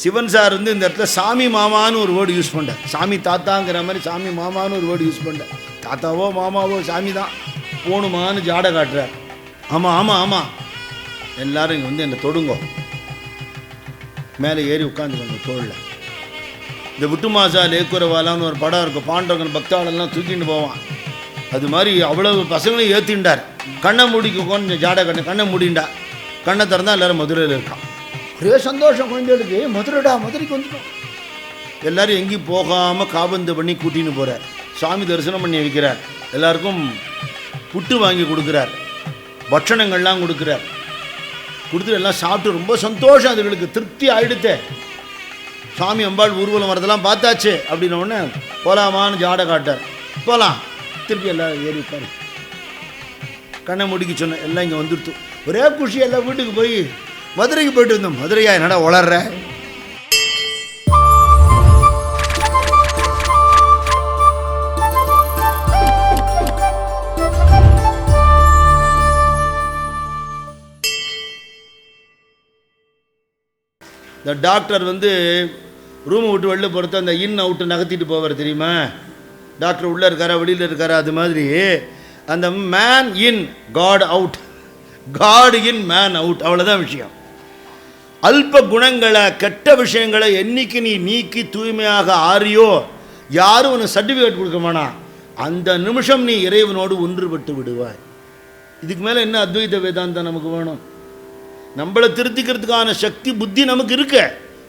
Sivan sir வந்து இந்த இடத்துல சாமி மாமான்னு ஒரு வேர்டு யூஸ் பண்ண சாமி தாத்தாங்கிற மாதிரி சாமி மாமான்னு ஒரு வேர்டு யூஸ் பண்ண தாத்தாவோ மாமாவோ சாமி தான். போணுமான்னு ஜாடை காட்டுறார். ஆமாம் ஆமாம் ஆமாம் எல்லாரும் இங்கே வந்து என்னை தொடுங்கோ. மேலே ஏறி உட்காந்துக்கோங்க தோளில் இந்த விட்டுமாசா லேக்குரவாலான்னு ஒரு படம் இருக்கும். பாண்டவன் பக்தாளெல்லாம் தூக்கிட்டு போவான். அது மாதிரி அவ்வளவு பசங்களையும் ஏற்றிண்டார் கண்ணை மூடிக்கு கொஞ்சம் ஜாடை கண்ணை கண்ணை மூடிண்டா. கண்ணை திறந்தால் எல்லாரும் மதுரையில் இருக்கான். ஒரே சந்தோஷம் குழந்தைகளுக்கு. "ஏய், மதுரைடா மதுரைக்கு வந்துட்டோம். எல்லாரும் எங்கேயும் போகாமல் காபந்து பண்ணி கூட்டின்னு போகிறார் சாமி தரிசனம் பண்ணி வைக்கிறார். எல்லாருக்கும் புட்டு வாங்கி கொடுக்குறார். பட்சணங்கள்லாம் கொடுக்குறார். கொடுத்து எல்லாம் சாப்பிட்டு ரொம்ப சந்தோஷம் அதுகளுக்கு. திருப்தி ஆகிடுத்தே சாமி அம்பாள் ஊர்வலம் வரதெல்லாம் பார்த்தாச்சு. அப்படின்ன உடனே ஜாடை காட்டார் போகலாம் திருப்பி எல்லாம் ஏறி உட்காரு. கண்ணை முடிக்க சொன்னேன் எல்லாம் இங்கே வந்துடுத்து. ஒரே குஷி எல்லாம் வீட்டுக்கு போய் மதுரைக்கு போயிட்டு வந்தோம். மதுரையா என்னடா வளர்ற இந்த டாக்டர் வந்து ரூமை விட்டு வெளில பொறுத்த அந்த இன் அவுட்டு நகர்த்திட்டு போவார் தெரியுமா? டாக்டர் உள்ளே இருக்காரா வெளியில் இருக்காரா அது மாதிரி. அந்த man in god out god in man out அவ்வளோதான் விஷயம். அல்ப குணங்களை கெட்ட விஷயங்களை என்றைக்கு நீ நீக்கி தூய்மையாக ஆறியோ யாரும் உனக்கு சர்டிஃபிகேட் கொடுக்க வேணாம் அந்த நிமிஷம் நீ இறைவனோடு ஒன்றுபட்டு விடுவாய். இதுக்கு மேலே என்ன அத்வைத வேதாந்தம் நமக்கு வேணும்? நம்மளை திருத்திக்கிறதுக்கான சக்தி புத்தி நமக்கு இருக்க.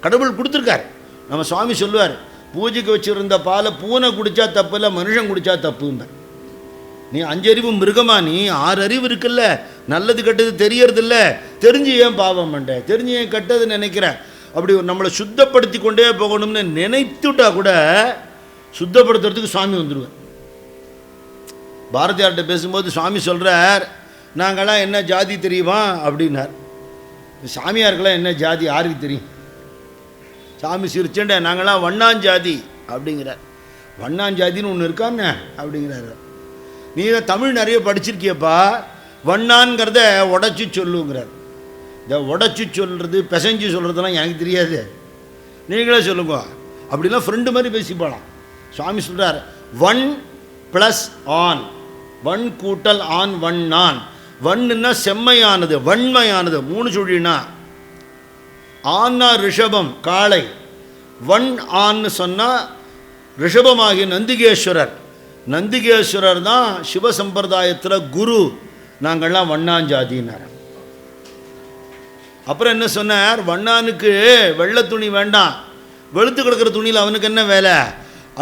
கடவுள் கொடுத்துருக்கார். நம்ம சுவாமி சொல்லுவார் பூஜைக்கு வச்சுருந்த பாலை பூனை குடித்தா தப்பு இல்லை மனுஷன் குடித்தா தப்புங்க நீ அஞ்சறிவு மிருகமா நீ? ஆறு அறிவு இருக்குல்ல. நல்லது கெட்டது தெரியறதில்ல. தெரிஞ்சு ஏன் பாவம் பண்ண தெரிஞ்சு ஏன் கெட்டது நினைக்கிற? அப்படி நம்மளை சுத்தப்படுத்தி கொண்டே போகணும்னு நினைத்துட்டா கூட சுத்தப்படுத்துறதுக்கு சுவாமி வந்துடுவேன் பாரதியார்கிட்ட பேசும்போது சுவாமி சொல்கிறார் நாங்களாம் என்ன ஜாதி தெரியுமா? அப்படின்னார். சாமியாருக்கெல்லாம் என்ன ஜாதி? யாருக்கு தெரியும்? சாமி சிரிச்சேன்டா நாங்களாம் வண்ணாஞ்சாதி. அப்படிங்கிறார். வண்ணாஞ்சாதின்னு ஒன்று இருக்கான்னு அப்படிங்கிறாரு. நீ தான் தமிழ் நிறைய படிச்சிருக்கியப்பா. வண்ணான்ங்கிறத உடச்சி சொல்லுங்கிறார். இந்த உடச்சி சொல்கிறது பிசைஞ்சு சொல்கிறதெல்லாம் எனக்கு தெரியாது. நீங்களே சொல்லுங்க. அப்படிலாம் ஃப்ரெண்டு மாதிரி பேசி போகலாம் சுவாமி சொல்கிறார் ஒன் ப்ளஸ் ஆன் ஒன் கூட்டல் ஆன் ஒன் நான் வண்ணுன்னா செம்மையானது வன்மையானது. மூணு சொல்லினா ஆன்னா ரிஷபம் காளை. வன் ஆன்னு சொன்னால் ரிஷபமாகிய நந்திகேஸ்வரர். நந்திகேஸ்வரர் தான் சிவ சம்பிரதாயத்தில் குரு. நாங்கள்லாம் வண்ணாஞ்சாதினார் அப்புறம் என்ன சொன்னார்? வண்ணானுக்கு வெள்ளை துணி வேண்டாம். வெளுத்து கிடக்கிற துணியில் அவனுக்கு என்ன வேலை?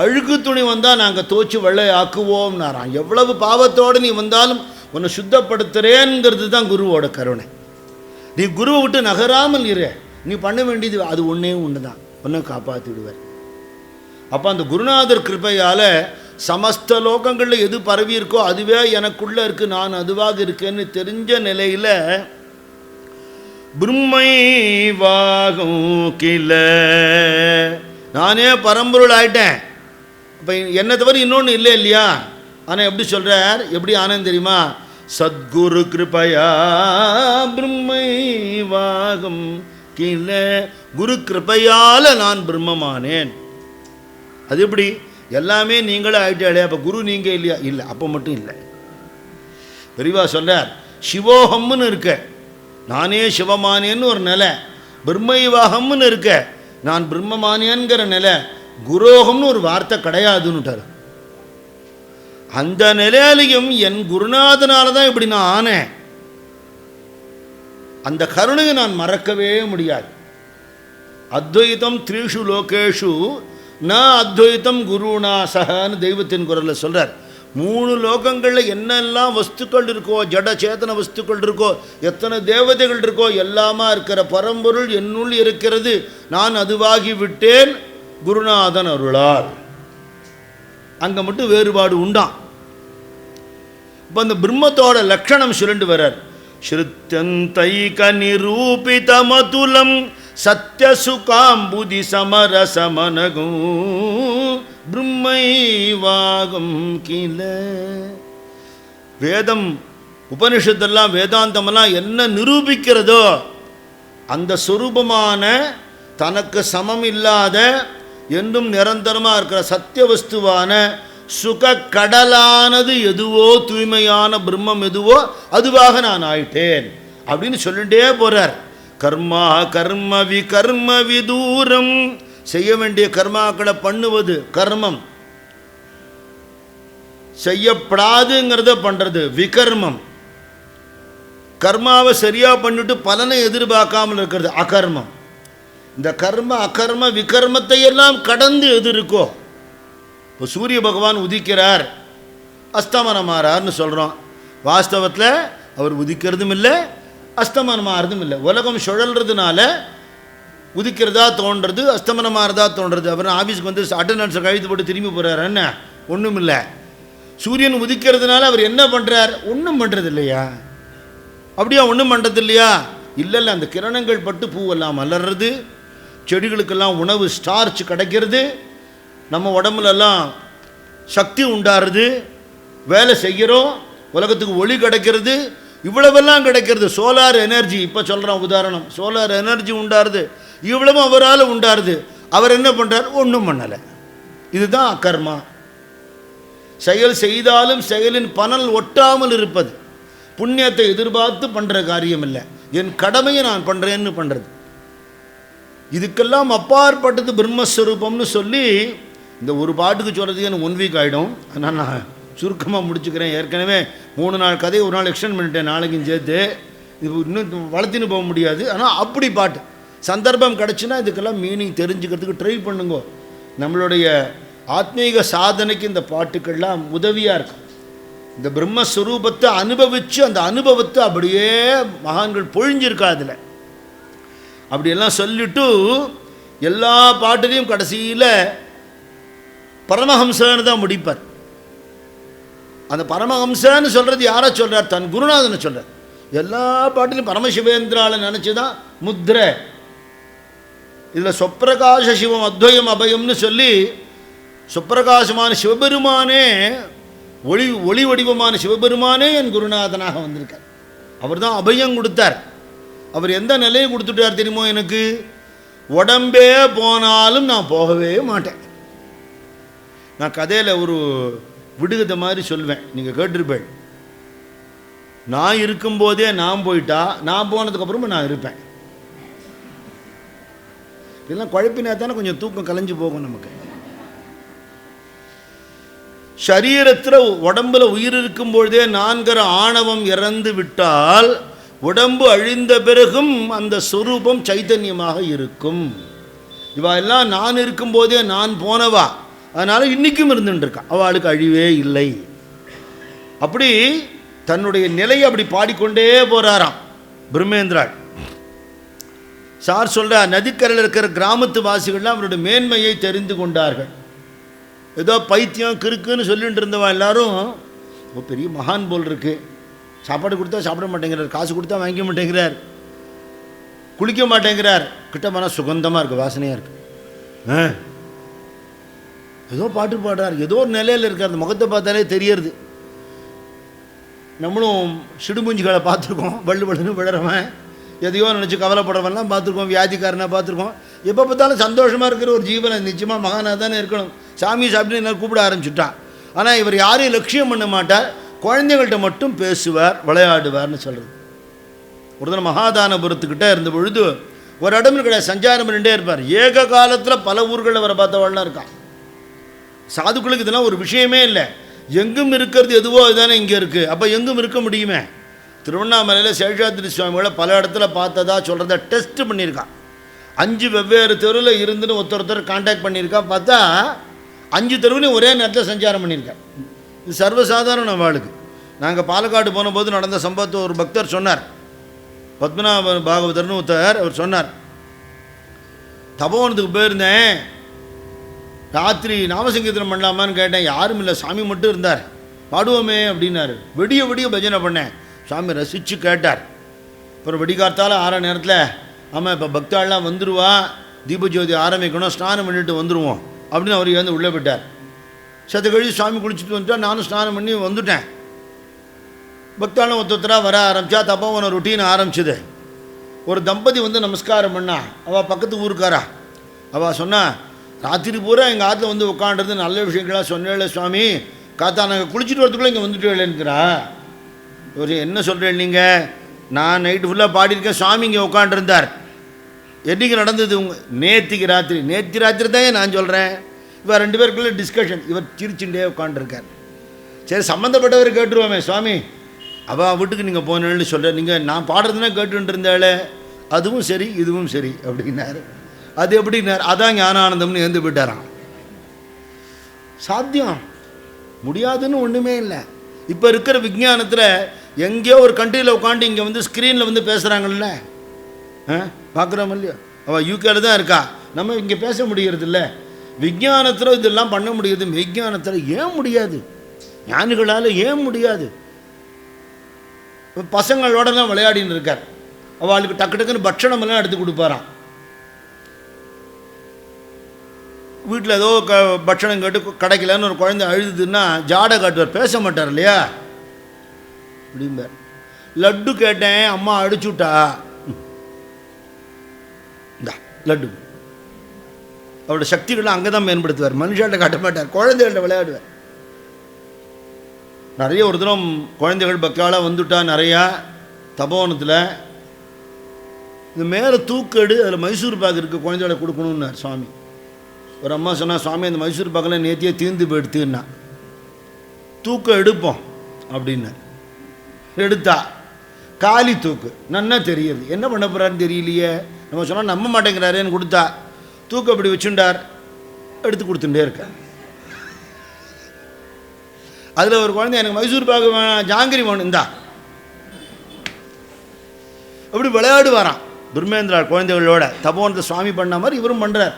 அழுக்கு துணி வந்தால் நாங்கள் தோச்சு வெள்ளை ஆக்குவோம்னாராம். எவ்வளவு பாவத்தோடு நீ வந்தாலும் உன்னை சுத்தப்படுத்துறேங்கிறது தான் குருவோட கருணை. நீ குருவை விட்டு நகராமல் இரு. நீ பண்ண வேண்டியது அது ஒன்றே ஒன்று தான் ஒன்றை காப்பாற்றிடுவார் அப்போ அந்த குருநாதர் கிருபையால் சமஸ்த லோகங்களில் எது பரவி இருக்கோ அதுவே எனக்குள்ளே இருக்குது நான் அதுவாக இருக்கேன்னு தெரிஞ்ச நிலையில் பிரம்மை வாகும் கில நானே பரம்பொருள் ஆயிட்டேன். இப்போ என்னை தவிர இன்னொன்று இல்லை இல்லையா? ஆனால் எப்படி சொல்கிறார் எப்படி ஆனந்த் தெரியுமா? சத்குரு கிருபையா பிரம்மை வாகம் குரு கிருபையால் நான் பிரம்மமானேன். அது எப்படி? எல்லாமே நீங்களே ஆயிட்டாலே அப்போ குரு நீங்கள் இல்லையா? இல்லை அப்போ மட்டும் இல்லை. பெரியவா சொல்கிறார் சிவோகம்னு இருக்க. நானே சிவமானேன்னு ஒரு நிலை. பிரம்மைவாகம்னு இருக்க. நான் பிரம்மமானேங்கிற நிலை. குரோகம்னு ஒரு வார்த்தை கிடையாதுன்னுட்டார். அந்த நிலையிலையும் என் குருநாதனால தான் இப்படி நான் ஆனேன். அந்த கருணையை நான் மறக்கவே முடியாது. அத்வைதம் த்ரீஷு லோகேஷு ந அத்வைதம் குருணா சகன்னு தெய்வத்தின் குரலில் சொல்கிறார் மூணு லோகங்களில் என்னெல்லாம் வஸ்துக்கள் இருக்கோ ஜட சேதன வஸ்துக்கள் இருக்கோ எத்தனை தேவதைகள் இருக்கோ எல்லாமா இருக்கிற பரம்பொருள் என்னுள் இருக்கிறது. நான் அதுவாகி விட்டேன். குருநாதன் அருளார். அங்கே மட்டும் வேறுபாடு உண்டாம் இப்போ அந்த பிரம்மத்தோட லட்சணம் சுரண்டு வர்றார். ஸ்ருத்தந்தைக நிரூபிதமதுலம் சத்தியசுகாம்புதி சமரசமனகும் பிரம்மைவாகும் கீழ. வேதம் உபனிஷத்தெல்லாம் வேதாந்தமெல்லாம் என்ன நிரூபிக்கிறதோ அந்த சொரூபமான தனக்கு சமம் இல்லாத என்றும் நிரந்தரமாக இருக்கிற சத்திய வஸ்துவான சுக கடலானது எதுவோ தூய்மையான பிரம்மம் எதுவோ அதுவாக நான் ஆயிட்டேன் அப்படின்னு சொல்லிட்டே போகிறார் கர்மா கர்ம வி கர்ம விதூரம் செய்ய வேண்டிய கர்மாக்களை பண்ணுவது கர்மம். செய்யப்படாதுங்கிறத பண்றது விகர்மம். கர்மாவை சரியா பண்ணிட்டு பலனை எதிர்பார்க்காமல் இருக்கிறது அகர்மம். இந்த கர்ம அகர்ம விகர்மத்தை எல்லாம் கடந்து எது இருக்கோ. இப்போ சூரிய பகவான் உதிக்கிறார். அஸ்தமனமாறார்னு சொல்கிறோம் வாஸ்தவத்தில் அவர் உதிக்கிறதும் இல்லை அஸ்தமனமாறதும் இல்லை உலகம் சுழல்றதுனால உதிக்கிறதா தோன்றது அஸ்தமனமாறதா தோன்றது. அப்புறம் ஆஃபீஸ்க்கு வந்து அட்டண்டன்ஸை கழித்து போட்டு திரும்பி போகிறார் என்ன? ஒன்றும் இல்லை சூரியன் உதிக்கிறதுனால அவர் என்ன பண்ணுறார் ஒன்றும் பண்ணுறது இல்லையா அப்படியா ஒன்றும் பண்ணுறது இல்லையா இல்லை இல்லை அந்த கிரணங்கள் பட்டு பூவெல்லாம் மலர்றது செடிகளுக்கெல்லாம் உணவு ஸ்டார்ச் கிடைக்கிறது நம்ம உடம்புலலாம் சக்தி உண்டாடுறது வேலை செய்கிறோம் உலகத்துக்கு ஒளி கிடைக்கிறது இவ்வளவெல்லாம் கிடைக்கிறது. சோலார் எனர்ஜி இப்போ சொல்கிறோம் உதாரணம். சோலார் எனர்ஜி உண்டாருது. இவ்வளவும் அவரால் உண்டாருது. அவர் என்ன பண்ணுறார் ஒன்றும் பண்ணலை. இதுதான் அக்கர்மா செயல் செய்தாலும் செயலின் பனல் ஒட்டாமல் இருப்பது. புண்ணியத்தை எதிர்பார்த்து பண்ணுற காரியம் இல்லை என் கடமையை நான் பண்ணுறேன்னு பண்ணுறது இதுக்கெல்லாம் அப்பாற்பட்டது பிரம்மஸ்வரூபம்னு சொல்லி இந்த ஒரு பாட்டுக்கு சொல்கிறதுக்கு எனக்கு ஒன் வீக் ஆகிடும் அதனால் நான் சுருக்கமாக முடிச்சுக்கிறேன். ஏற்கனவே மூணு நாள் கதையை ஒரு நாள் எக்ஸ்டெண்ட் பண்ணிட்டேன் நாளைக்கும் சேர்த்து. இது இன்னும் வளர்த்தின்னு போக முடியாது. ஆனால் அப்படி பாட்டு. சந்தர்ப்பம் கிடச்சுன்னா இதுக்கெல்லாம் மீனிங் தெரிஞ்சுக்கிறதுக்கு ட்ரை பண்ணுங்க. நம்மளுடைய ஆத்மீக சாதனைக்கு இந்த பாட்டுக்கள்லாம் உதவியாக இருக்கும் இந்த பிரம்மஸ்வரூபத்தை அனுபவித்து அந்த அனுபவத்தை அப்படியே மகான்கள் பொழிஞ்சிருக்கா அதில். அப்படியெல்லாம் சொல்லிட்டு எல்லா பாட்டுலையும் கடைசியில் பரமஹம்சன்னு தான் முடிப்பார். அந்த பரமஹம்சன்னு சொல்கிறது யாரை சொல்கிறார் தன் குருநாதனை சொல்கிறார் எல்லா பாட்டிலையும் பரமசிவேந்திரால நினச்சி தான் முத்ரை. இதில் சொப்பிரகாச சிவம் அத்வயம் அபயம்னு சொல்லி சொப்பிரகாசமான சிவபெருமானே ஒளி ஒளி வடிவமான சிவபெருமானே என் குருநாதனாக வந்திருக்கார். அவர் தான் அபயம் கொடுத்தார். அவர் எந்த நிலையை கொடுத்துட்டார் தெரியுமோ எனக்கு? உடம்பே போனாலும் நான் போகவே மாட்டேன். நான் கதையில் ஒரு விடுகதை மாதிரி சொல்வேன். நீங்கள் கேட்டிருப்பேன் நான் இருக்கும்போதே நான் போயிட்டா நான் போனதுக்கப்புறமா நான் இருப்பேன். இதெல்லாம் குழப்பினா தானே கொஞ்சம் தூக்கம் கலைஞ்சு போகும் நமக்கு. சரீரத்தில் உடம்புல உயிர் இருக்கும் பொழுதே நான்கிற ஆணவம் இறந்து விட்டால் உடம்பு அழிந்த பிறகும் அந்த சொரூபம் சைத்தன்யமாக இருக்கும். இவா எல்லாம் நான் இருக்கும்போதே நான் போனவா? அதனால் இன்றைக்கும் இருந்துட்டுருக்கான் அவளுக்கு அழிவே இல்லை. அப்படி தன்னுடைய நிலையை அப்படி பாடிக்கொண்டே போகிறாராம் பிரம்மேந்திராள். சார் சொல்கிறார் நதிக்கரையில் இருக்கிற கிராமத்து வாசிகள்லாம் அவருடைய மேன்மையை தெரிந்து கொண்டார்கள். ஏதோ பைத்தியம் கிறுக்குன்னு சொல்லிட்டு இருந்தவா எல்லாரும் ரொம்ப பெரிய மகான் போல் இருக்கு. சாப்பாடு கொடுத்தா சாப்பிட மாட்டேங்கிறார். காசு கொடுத்தா வாங்கிக்க மாட்டேங்கிறார். குளிக்க மாட்டேங்கிறார். கிட்ட போனால் சுகந்தமாக இருக்குது வாசனையாக இருக்குது ஆ? ஏதோ பாட்டு பாடுறார். ஏதோ ஒரு நிலையில் இருக்கார். அந்த முகத்தை பார்த்தாலே தெரியறது. நம்மளும் சிடுமுஞ்சிகளை பார்த்துருக்கோம். வள்ளு வள்ளுன்னு விழறவன். எதையோ நினச்சி கவலைப்படுறவன்லாம் பார்த்துருக்கோம். வியாதிக்காரனாக பார்த்துருக்கோம். எப்போ பார்த்தாலும் சந்தோஷமாக இருக்கிற ஒரு ஜீவனை நிச்சயமாக மகானாக தானே இருக்கணும். சாமி சாப்பிட்டு என்ன கூப்பிட ஆரம்பிச்சுட்டான். ஆனால் இவர் யாரையும் லட்சியம் பண்ண மாட்டார். குழந்தைகள்கிட்ட மட்டும் பேசுவார் விளையாடுவார்னு சொல்கிறது ஒரு தினம் மகாதானபுரத்துக்கிட்ட இருந்த பொழுது ஒரு இடம் கிடையாது சஞ்சாரம் பண்ணிட்டே இருப்பார். ஏக காலத்தில் பல ஊர்களில் வர பார்த்தவள்லாம் இருக்கான். சாதுக்களுக்கு இதெல்லாம் ஒரு விஷயமே இல்லை. எங்கும் இருக்கிறது எதுவோ அதுதானே இங்கே இருக்குது அப்போ எங்கும் இருக்க முடியுமே? திருவண்ணாமலையில் சேஷாத்திரி சுவாமிகளை பல இடத்துல பார்த்ததா சொல்கிறத டெஸ்ட் பண்ணியிருக்கான். அஞ்சு வெவ்வேறு தெருவில் இருந்துன்னு ஒருத்தர் ஒருத்தர் காண்டாக்ட் பண்ணியிருக்கான் பார்த்தா அஞ்சு தெருவுலையும் ஒரே நேரத்தில் சஞ்சாரம் பண்ணியிருக்கேன் இது சர்வசாதாரண வாழ்க்கு. நாங்கள் பாலக்காடு போனபோது நடந்த சம்பவத்தை ஒரு பக்தர் சொன்னார். பத்மநாப பாகவதர்னு ஒருத்தர் அவர் சொன்னார். தபோவனத்துக்கு போயிருந்தேன். ராத்திரி நாமசங்கீர்த்தனம் பண்ணலாமான்னு கேட்டேன். யாரும் இல்லை சாமி மட்டும் இருந்தார். பாடுவோமே அப்படின்னாரு. விடிய விடிய பஜனை பண்ணேன். சாமி ரசித்து கேட்டார். அப்புறம் வெடிகார்த்தால ஆற நேரத்தில் ஆமாம் இப்போ பக்தாள்லாம் வந்துடுவா தீபஜோதி ஆரம்பிக்கணும் ஸ்நானம் பண்ணிட்டு வந்துடுவோம் அப்படின்னு அவர் வந்து உள்ளே போயிட்டார். சத்த கழிச்சு சாமி குளிச்சுட்டு வந்துட்டா நானும் ஸ்நானம் பண்ணி வந்துட்டேன். பக்தாளும் ஒத்தொத்தராக வர ஆரம்பித்தா தப்போவன ரொட்டீன் ஆரம்பிச்சுது. ஒரு தம்பதி வந்து நமஸ்காரம் பண்ணா அவள் பக்கத்து ஊருக்காரா? அவள் சொன்னா ராத்திரி பூரா எங்கள் ஆற்றுல வந்து உட்காண்டது நல்ல விஷயங்களாக சொன்னேல சுவாமி. காத்தா நாங்கள் குளிச்சுட்டு வரதுக்குள்ளே இங்கே வந்துட்டு இல்லைன்னுக்கிறா ஒரு என்ன சொல்கிறேன் நீங்கள் நான் நைட்டு ஃபுல்லாக பாடியிருக்கேன் சுவாமி இங்கே உட்காண்டிருந்தார் என்னைக்கு நடந்தது உங்கள் நேத்திக்கு ராத்திரி. நேத்தி ராத்திரி தான் நான் சொல்கிறேன் இவர் ரெண்டு பேருக்குள்ளே டிஸ்கஷன் இவர் சிரிச்சுட்டே உட்காண்டிருக்கார் சரி சம்மந்தப்பட்டவர் கேட்டுருவோமே சுவாமி. அவள் வீட்டுக்கு நீங்கள் போனேன்னு சொல்கிறேன் நீங்கள் நான் பாடுறதுனா கேட்டுருந்தாலே அதுவும் சரி இதுவும் சரி அப்படின்னாரு. அது எப்படின்னார்? அதான் ஞானானந்தம்னு எழுந்து போயிட்டாராம். சாத்தியம். முடியாதுன்னு ஒன்றுமே இல்லை. இப்போ இருக்கிற விஞ்ஞானத்தில் எங்கேயோ ஒரு கண்ட்ரியில் உட்காந்து இங்கே வந்து ஸ்க்ரீனில் வந்து பேசுகிறாங்கல்ல ஆ? பார்க்குறோம் இல்லையோ? அவள் யூகேல தான் இருக்கா. நம்ம இங்கே பேச முடியறதில்ல. விஞ்ஞானத்தில் இதெல்லாம் பண்ண முடியுது. விஞ்ஞானத்தில் ஏன் முடியாது? ஞானிகளால் ஏன் முடியாது? பசங்களோட பசங்களோடலாம் விளையாடின்னு இருக்கார். அவளுக்கு டக்கு டக்குன்னு பட்சணமெல்லாம் எடுத்து கொடுப்பாரான் வீட்டில் ஏதோ க பட்சணம் கேட்டு கிடைக்கலன்னு ஒரு குழந்தை அழுதுன்னா ஜாடை காட்டுவார். பேச மாட்டார் இல்லையா? அப்படிம்பார். லட்டு கேட்டேன் அம்மா அடிச்சுட்டா இந்தா லட்டு. அவரோட சக்திகளை அங்கே தான் மேம்படுத்துவார். மனுஷாட்ட காட்ட மாட்டார் குழந்தைகள்ட்ட விளையாடுவார். நிறைய ஒரு தினம் குழந்தைகள் பக்காலாக வந்துட்டா நிறையா தபோவனத்தில். இந்த மேலே தூக்கெடு அதில் மைசூர் பாக்கு இருக்குது குழந்தைகளை கொடுக்கணுன்னார் சுவாமி. ஒரு அம்மா சொன்னால் சுவாமி அந்த மைசூர் பாக்கில் நேத்தியே தீர்ந்து போயிடுத்துன்னா தூக்கம் எடுப்போம் அப்படின்னார் எடுத்தா காலி தூக்கு. நன்னா தெரியுது. என்ன பண்ண போகிறாருன்னு தெரியலையே. நம்ம சொன்னால் நம்ப மாட்டேங்கிறாரேன்னு கொடுத்தா தூக்கு அப்படி வச்சுட்டார் எடுத்து கொடுத்துட்டே இருக்க அதில் ஒரு குழந்தை எனக்கு மைசூர் பாக்கு வேணாம் ஜாங்கிரி வேணும். இந்தா. அப்படி விளையாடுவாராம். துர்மேந்திரா குழந்தைகளோட தபோனத்தை சுவாமி பண்ண மாதிரி இவரும் பண்ணுறார்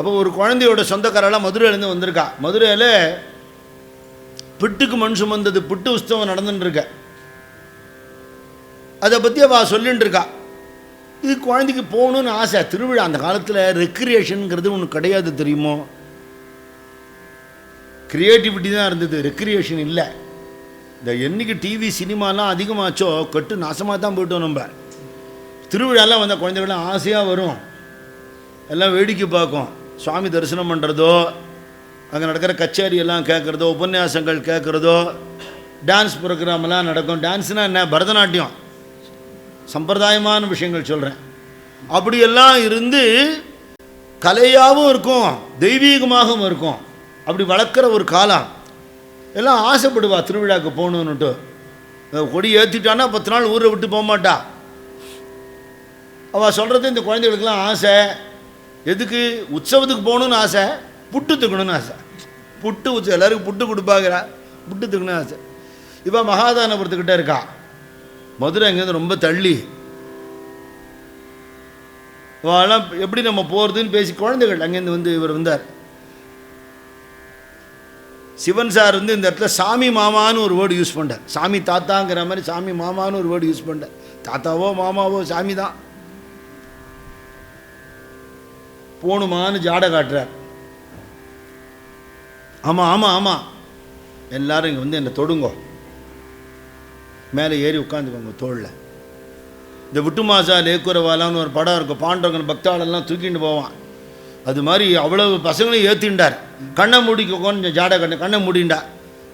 அப்போ ஒரு குழந்தையோட சொந்தக்காரெல்லாம் மதுரையிலேருந்து வந்திருக்கா. மதுரையில் பிட்டுக்கு மண் சுமந்தது பிட்டு உஸ்தவம் நடந்துட்டுருக்க அதை பற்றி அவள் சொல்லிட்டுருக்கா இது குழந்தைக்கு போகணும்னு ஆசை. திருவிழா அந்த காலத்தில் ரெக்ரியேஷனுங்கிறது ஒன்று கிடையாது தெரியுமோ? க்ரியேட்டிவிட்டி தான் இருந்தது. ரெக்ரியேஷன் இல்லை. இந்த என்னைக்கு டிவி சினிமாலாம் அதிகமாச்சோ கட்டு நாசமாக தான் போயிட்டோம் நம்ம. திருவிழாலாம் வந்த குழந்தைகள்லாம் ஆசையாக வரும். எல்லாம் வேடிக்கை பார்க்கும். சுவாமி தரிசனம் பண்ணுறதோ அங்கே நடக்கிற கச்சேரி எல்லாம் கேட்குறதோ உபன்யாசங்கள் கேட்குறதோ டான்ஸ் ப்ரோக்ராமெல்லாம் நடக்கும். டான்ஸ்னால் என்ன? பரதநாட்டியம். சம்பிரதாயமான விஷயங்கள் சொல்கிறேன் அப்படியெல்லாம் இருந்து கலையாகவும் இருக்கும் தெய்வீகமாகவும் இருக்கும். அப்படி வளர்க்குற ஒரு காலம். எல்லாம் ஆசைப்படுவா திருவிழாவுக்கு போகணுன்னுட்டு. கொடி ஏற்றிட்டான்னா பத்து நாள் ஊரை விட்டு போக மாட்டா. அவள் சொல்கிறது இந்த குழந்தைகளுக்கெல்லாம் ஆசை. எதுக்கு? உற்சவத்துக்கு போகணுன்னு ஆசை புட்டு தூக்கணும்னு ஆசை. புட்டு உச்ச எல்லாருக்கும் புட்டு கொடுப்பாங்கிறா புட்டு தூக்கணும்னு ஆசை. இப்போ மகாதானபுரத்துக்கிட்ட இருக்கா. மதுரை அங்கேருந்து ரொம்ப தள்ளி. அவெல்லாம் எப்படி நம்ம போகிறதுன்னு பேசி குழந்தைகள் அங்கேருந்து வந்து இவர் வந்தார். சிவன் சார் வந்து இந்த இடத்துல சாமி மாமான்னு ஒரு வேர்டு யூஸ் பண்ணார் சாமி தாத்தாங்கிற மாதிரி சாமி மாமான்னு ஒரு வேர்டு யூஸ் பண்ணார் தாத்தாவோ மாமாவோ சாமி தான் போணுமான்னு ஜாடை காட்டுறார். ஆமாம் ஆமாம் ஆமாம் எல்லாரும் இங்கே வந்து என்னை தொடுங்கோ. மேலே ஏறி உட்காந்துக்கோங்க தோளில். இந்த விட்டு மாசா லேக்குறவாலான்னு ஒரு படம் இருக்கும். பாண்டவங்கன் பக்தாளெல்லாம் தூக்கிட்டு போவான். அது மாதிரி அவ்வளவு பசங்களையும் ஏற்றிண்டார் கண்ணை மூடிக்க கொஞ்சம் ஜாடை கண்ணை கண்ணை மூடிண்டா.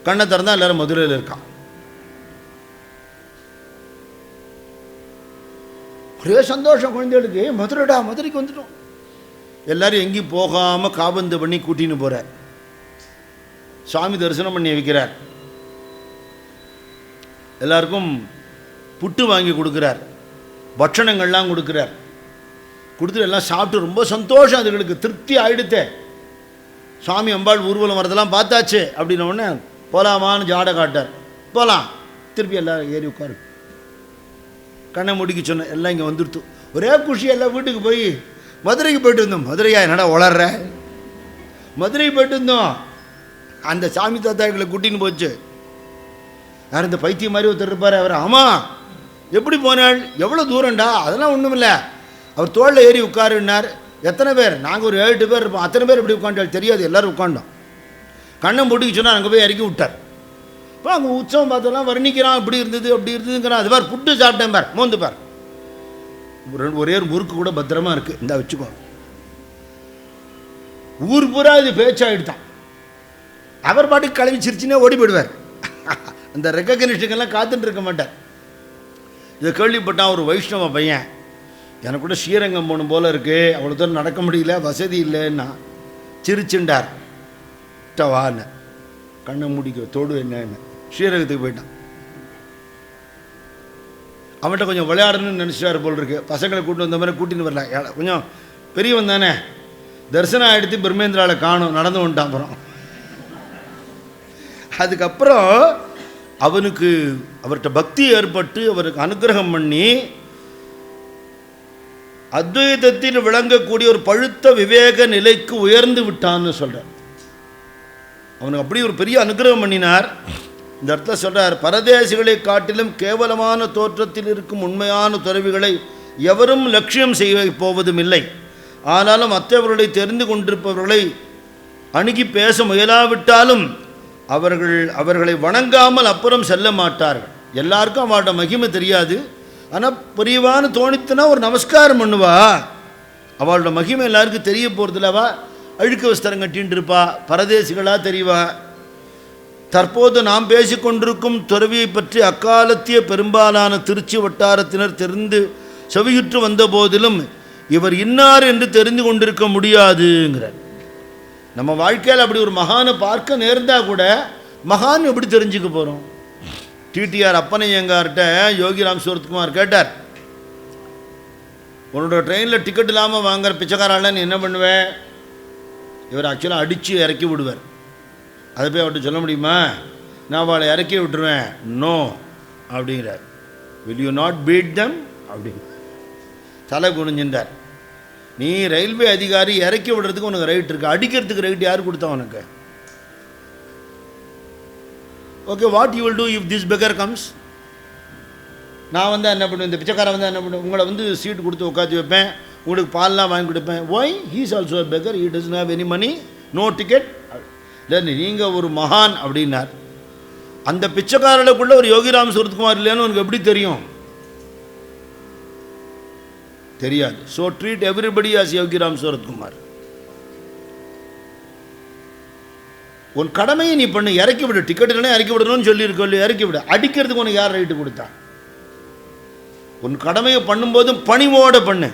கண்ணை திறந்தா எல்லாரும் மதுரையில் இருக்கான். ஒரே சந்தோஷம் குழந்தைகளுக்கு. மதுரைடா மதுரைக்கு வந்துட்டோம். எல்லாரும் எங்கேயும் போகாமல் காபந்து பண்ணி கூட்டின்னு போகிறார் சுவாமி தரிசனம் பண்ணி வைக்கிறார். எல்லாருக்கும் புட்டு வாங்கி கொடுக்குறார். பட்சணங்கள்லாம் கொடுக்குறார். கொடுத்துட்டு எல்லாம் சாப்பிட்டு ரொம்ப சந்தோஷம். அதுகளுக்கு திருப்தி ஆயிடுத்தே. சுவாமி அம்பாள் ஊர்வலம் வரதெல்லாம் பார்த்தாச்சு. அப்படின்ன உடனே போகலாமான்னு ஜாடை காட்டார் போகலாம் திருப்பி எல்லாரும் ஏறி உட்காரு. கண்ணை முடிக்க சொன்னேன் எல்லாம் இங்கே வந்துடுத்து ஒரே குஷி எல்லாம் வீட்டுக்கு போய் மதுரைக்கு போயிட்டு இருந்தோம் மதுரையா என்னடா வளர்ற மதுரைக்கு போயிட்டு இருந்தோம் அந்த சாமி தாத்தாக்களை கூட்டின்னு போச்சு. யார் இந்த பைத்தியம் மாதிரி ஒருத்தர் இருப்பார்? அவர் ஆமாம் எப்படி போனாள்? எவ்வளோ தூரம்டா? அதெல்லாம் ஒன்றுமில்ல அவர் தோளில் ஏறி உட்காருன்னார். எத்தனை பேர்? நாங்கள் ஒரு ஏழு எட்டு பேர் இருப்போம். அத்தனை பேர் எப்படி உட்காண்டாள் தெரியாது. எல்லோரும் உட்காண்டோம் கண்ணை முடிக்க சொன்னால் அங்கே போய் இறக்கி விட்டார். இப்போ அங்கே உற்சவம் பார்த்தெல்லாம் வர்ணிக்கிறான். இப்படி இருந்தது அப்படி இருந்ததுங்கிறான். அது பார் புட்டு சாப்பிட்டேன் பார். மோந்து பார். ஒரு- ஒரே ஒரு முறுக்கு கூட பத்திரமா இருக்கு. இந்த வச்சுக்கோ. ஊர் பூரா இது பேச்சாயிடுதான். அவர் பாட்டுக்கு கிளம்பி சிரிச்சுனே ஓடி போயிடுவார். அந்த ரெக்கக்னிஷனுக்கெல்லாம் காத்துட்டு இருக்க மாட்டார். இதை கேள்விப்பட்டான் ஒரு வைஷ்ணவ பையன் எனக்கு கூட ஸ்ரீரங்கம் போகணும் போல இருக்கு. அவ்வளோ தூரம் நடக்க முடியல வசதி இல்லைன்னா சிரிச்சுண்டார். வான்னு. கண்ணை முடிக்க தொடு என்னன்னு. ஸ்ரீரங்கத்துக்கு போயிட்டான். அவன்கிட்ட கொஞ்சம் விளையாடணும்னு நினச்சிட்டாரு போல் இருக்கு. பசங்களை கூட்டு வந்த மாதிரி கூட்டின்னு வரல. கொஞ்சம் பெரியவன் தானே. தரிசனம் எடுத்து பிரம்மேந்திராவில் காணும். நடந்து வந்துட்டான் அப்புறம். அதுக்கப்புறம் அவனுக்கு அவர்கிட்ட பக்தி ஏற்பட்டு அவருக்கு அனுகிரகம் பண்ணி அத்வைதத்தில் விளங்கக்கூடிய ஒரு பழுத்த விவேக நிலைக்கு உயர்ந்து விட்டான்னு சொல்கிறார் அவனுக்கு அப்படி ஒரு பெரிய அனுகிரகம் பண்ணினார். இந்த இடத்துல சொல்கிறார் பரதேசிகளை காட்டிலும் கேவலமான தோற்றத்தில் இருக்கும் உண்மையான துறவிகளை எவரும் லட்சியம் செய்ய போவதும் இல்லை. ஆனாலும் மற்றவர்களை தெரிந்து கொண்டிருப்பவர்களை அணுகி பேச முயலாவிட்டாலும் அவர்கள் அவர்களை வணங்காமல் அப்புறம் செல்ல மாட்டார்கள். எல்லாருக்கும் அவளோட மகிமை தெரியாது. ஆனால் பெரியவான்னு தோணித்துனா ஒரு நமஸ்காரம் பண்ணுவா. அவளோட மகிமை எல்லாருக்கும் தெரிய போகிறதில்லவா அழுக்கு வஸ்திரம் கட்டின்னு இருப்பா. பரதேசிகளாக தெரியவா தற்போது நாம் பேசிக்கொண்டிருக்கும் துறவியை பற்றி அக்காலத்திய பெரும்பாலான திருச்சி வட்டாரத்தினர் தெரிந்து செவியுற்று வந்த போதிலும் இவர் இன்னார் என்று தெரிந்து கொண்டிருக்க முடியாதுங்கிறார். நம்ம வாழ்க்கையில் அப்படி ஒரு மகானை பார்க்க நேர்ந்தா கூட மகான் எப்படி தெரிஞ்சுக்க போகிறோம் டிடிஆர் அப்பனையங்கார்கிட்ட யோகிராம் சுரத்குமார் கேட்டார். உன்னோட ட்ரெயினில் டிக்கெட் இல்லாமல் வாங்குற பிச்சைக்காரால நீ என்ன பண்ணுவேன் இவர் ஆக்சுவலாக அடித்து இறக்கி விடுவார். அதை போய் அவர்கிட்ட சொல்ல முடியுமா? நான் அவளை இறக்கி விட்டுருவேன். நோ அப்படிங்கிறார். Will you not beat them அப்படிங்க. தலை குனிஞ்சின்றார். நீ ரயில்வே அதிகாரி இறக்கி விடுறதுக்கு உனக்கு ரைட் இருக்கு. அடிக்கிறதுக்கு ரைட் யார் கொடுத்தா உனக்கு? Okay what you will do if this beggar comes நான் வந்து என்ன பண்ணுவேன்? இந்த பிச்சைக்காரன் வந்து என்ன பண்ணுவேன்? உங்களை வந்து சீட் கொடுத்து உட்காந்து வைப்பேன். உங்களுக்கு பால்லாம் வாங்கி கொடுப்பேன். Why he's also beggar he does have any money no ticket இல்லை நீங்கள் ஒரு மகான் அப்படின்னார். அந்த பிச்சைக்காரனுக்குள்ள ஒரு யோகிராம் சுரத்குமார் இல்லைன்னு உனக்கு எப்படி தெரியும்? தெரியாது. So treat everybody as Yogiram Suratkumar உன் கடமையை நீ பண்ணு இறக்கி விடு. டிக்கெட் இல்லைனா இறக்கி விடணும்னு சொல்லியிருக்கோம் இல்லை இறக்கி விடு. அடிக்கிறதுக்கு உனக்கு யார் ரைட்டு கொடுத்தா? உன் கடமையை பண்ணும்போதும் பணிவோட பண்ணு.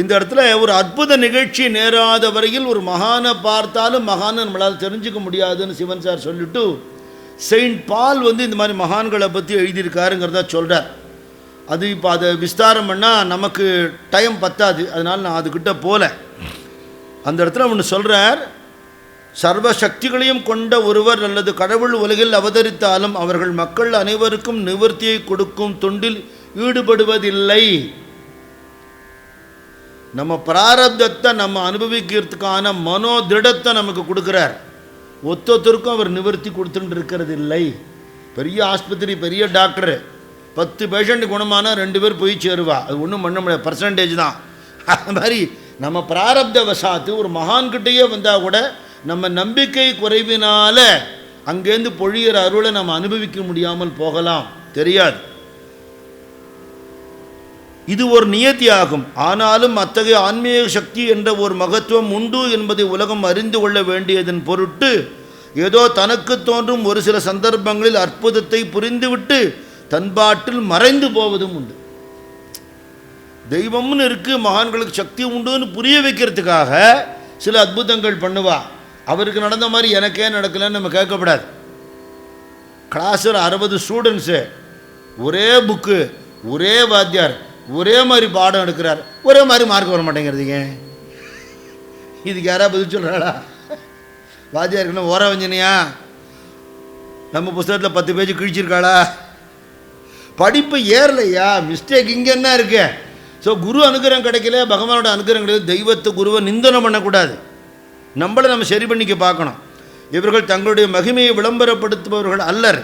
இந்த இடத்துல ஒரு அற்புத நிகழ்ச்சி நேராத வரையில் ஒரு மகானை பார்த்தாலும் மகானை நம்மளால் தெரிஞ்சுக்க முடியாதுன்னு சிவன் சார் சொல்லிட்டு செயின்ட் பால் வந்து இந்த மாதிரி மகான்களை பற்றி எழுதியிருக்காருங்கிறத சொல்கிறார் அது இப்போ அதை விஸ்தாரம் பண்ணால் நமக்கு டைம் பத்தாது. அதனால் நான் அதுக்கிட்ட போகல அந்த இடத்துல ஒன்று சொல்கிறார் சர்வ சக்திகளையும் கொண்ட ஒருவர் அல்லது கடவுள் உலகில் அவதரித்தாலும் அவர்கள் மக்கள் அனைவருக்கும் நிவர்த்தியை கொடுக்கும் தொண்டில் ஈடுபடுவதில்லை. நம்ம பிராரப்தத்தை நம்ம அனுபவிக்கிறதுக்கான மனோ திருடத்தை நமக்கு கொடுக்குறார். ஒத்தொத்தருக்கும் அவர் நிவர்த்தி கொடுத்துட்டு இருக்கிறது இல்லை பெரிய ஆஸ்பத்திரி பெரிய டாக்டரு. பத்து பேஷண்ட் குணமானால் ரெண்டு பேர் போய் சேருவா. அது ஒன்றும் பண்ண முடியாது. பர்சன்டேஜ் தான். அது மாதிரி நம்ம பிராரப்த வசாத்து ஒரு மகான்கிட்டேயே வந்தால் கூட நம்ம நம்பிக்கை குறைவினால அங்கேருந்து பொழியிற அருளை நம்ம அனுபவிக்க முடியாமல் போகலாம். தெரியாது. இது ஒரு நியத்தியாகும். ஆகும் ஆனாலும் அத்தகைய ஆன்மீக சக்தி என்ற ஒரு மகத்துவம் உண்டு என்பதை உலகம் அறிந்து கொள்ள வேண்டியதன் பொருட்டு ஏதோ தனக்கு தோன்றும் ஒரு சில சந்தர்ப்பங்களில் அற்புதத்தை புரிந்துவிட்டு தன்பாட்டில் மறைந்து போவதும் உண்டு. தெய்வம்னு இருக்கு மகான்களுக்கு சக்தி உண்டுன்னு புரிய வைக்கிறதுக்காக சில அற்புதங்கள் பண்ணுவா. அவருக்கு நடந்த மாதிரி எனக்கே நடக்கலைன்னு நம்ம கேட்கக்கூடாது. கிளாஸில் அறுபது ஸ்டூடெண்ட்ஸு ஒரே புக்கு ஒரே வாத்தியார். ஒரே மாதிரி பாடம் எடுக்கிறார். ஒரே மாதிரி மார்க் வர மாட்டேங்கிறதுங்க. இதுக்கு யாராவது பதில் சொல்கிறாளா வாத்தியாருக்கு ஓர வஞ்சனையா? நம்ம புஸ்தகத்தில் பத்து பேஜ் கிழிச்சிருக்காளா? படிப்பு ஏறலையா? மிஸ்டேக் இங்கே என்ன இருக்கு? ஸோ குரு அனுகிரகம் கிடைக்கல பகவானோட அனுகிரகம் கிடையாது தெய்வத்தை குருவை நிந்தனம் பண்ணக்கூடாது. நம்மளை நம்ம சரி பண்ணிக்க பார்க்கணும். இவர்கள் தங்களுடைய மகிமையை விளம்பரப்படுத்துபவர்கள் அல்லர்.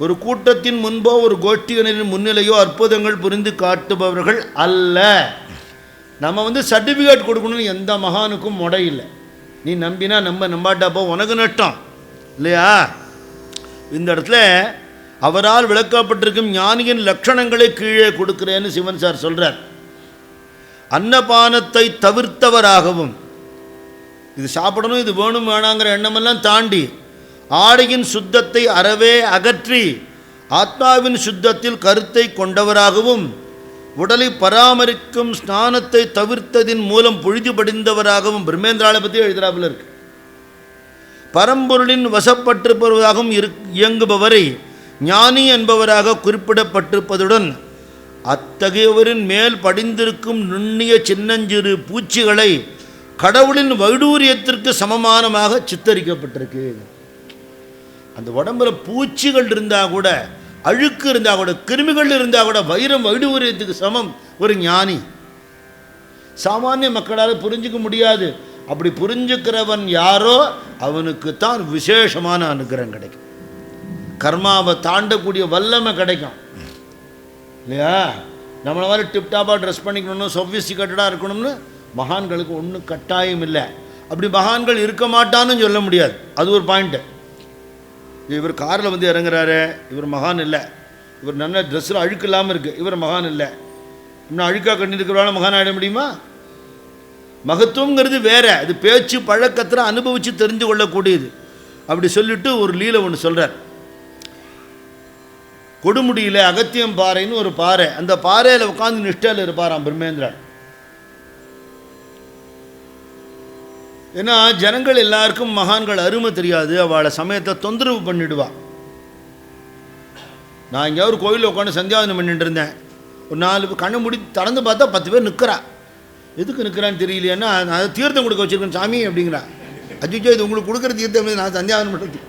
ஒரு கூட்டத்தின் முன்போ ஒரு கோஷ்டியினரின் முன்னிலையோ அற்புதங்கள் புரிந்து காட்டுபவர்கள் அல்ல. நம்ம வந்து சர்டிஃபிகேட் கொடுக்கணும்னு எந்த மகானுக்கும் முடை இல்லை. நீ நம்பினா நம்ம நம்பாட்டாப்போ உனக்கு நஷ்டம். இல்லையா? இந்த இடத்துல அவரால் விளக்கப்பட்டிருக்கும் ஞானியின் லட்சணங்களை கீழே கொடுக்கிறேன்னு சிவன் சார் சொல்கிறார் அன்னபானத்தை தவிர்த்தவராகவும் இது சாப்பிடணும் இது வேணும் வேணாங்கிற எண்ணமெல்லாம் தாண்டி ஆடையின் சுத்தத்தை அறவே அகற்றி ஆத்மாவின் சுத்தத்தில் கருத்தை கொண்டவராகவும் உடலை பராமரிக்கும் ஸ்நானத்தை தவிர்த்ததின் மூலம் பொழுதுபடிந்தவராகவும் பிரம்மேந்திராவை பற்றி எழுதுறாப்புல இருக்கு. பரம்பொருளின் வசப்பட்டிருப்பவராகவும் இரு இயங்குபவரை ஞானி என்பவராக குறிப்பிடப்பட்டிருப்பதுடன் அத்தகையவரின் மேல் படிந்திருக்கும் நுண்ணிய சின்னஞ்சிறு பூச்சிகளை கடவுளின் வைடூரியத்திற்கு சமமானமாக சித்தரிக்கப்பட்டிருக்கு. அந்த உடம்புல பூச்சிகள் இருந்தால் கூட அழுக்கு இருந்தால் கூட கிருமிகள் இருந்தால் கூட வைரம் வைடூரியத்துக்கு சமம் ஒரு ஞானி. சாமானிய மக்களால் புரிஞ்சுக்க முடியாது. அப்படி புரிஞ்சுக்கிறவன் யாரோ அவனுக்கு தான் விசேஷமான அனுகிரகம் கிடைக்கும். கர்மாவை தாண்டக்கூடிய வல்லமை கிடைக்கும். இல்லையா? நம்மளை மாதிரி டிப்டாப்பாக ட்ரெஸ் பண்ணிக்கணும்னு சொஃபிஸ்டிகேட்டடாக இருக்கணும்னு மகான்களுக்கு ஒன்றும் கட்டாயம் இல்லை. அப்படி மகான்கள் இருக்க மாட்டான்னு சொல்ல முடியாது. அது ஒரு பாயிண்ட்டு இவர் காரில் வந்து இறங்குறாரு. இவர் மகான் இல்லை. இவர் நல்ல ட்ரெஸ்ஸில் அழுக்கு இல்லாமல் இருக்குது இவர் மகான் இல்லை. இன்னும் அழுக்காக கண்டிருக்கிறவரால மகான் ஆகிட முடியுமா? மகத்துவங்கிறது வேற. அது பேச்சு பழக்கத்தில் அனுபவித்து தெரிந்து கொள்ளக்கூடியது. அப்படி சொல்லிட்டு ஒரு லீலை ஒன்று சொல்கிறார் கொடுமுடியில் அகத்தியம் பாறைன்னு ஒரு பாறை. அந்த பாறையில் உட்காந்து நிஷ்டையில் இருப்பாராம் பிரம்மேந்திரன் ஏன்னா ஜனங்கள் எல்லாருக்கும் மகான்கள் அருமை தெரியாது. அவளை சமயத்தை தொந்தரவு பண்ணிடுவா. நான் எங்கேயாவது ஒரு கோயிலில் உட்காந்து சந்தியாவதனம் பண்ணிட்டு இருந்தேன். ஒரு நாலு கண்ணு முடி திறந்து பார்த்தா பத்து பேர் நிற்கிறா எதுக்கு நிற்கிறான்னு தெரியலையான்னா நான் தீர்த்தம் கொடுக்க வச்சுருக்கேன் சாமி அப்படிங்கிறா. அஜிஜோ இது உங்களுக்கு கொடுக்குற தீர்த்தம் நான் சந்தியாவதனம் பண்ணுறது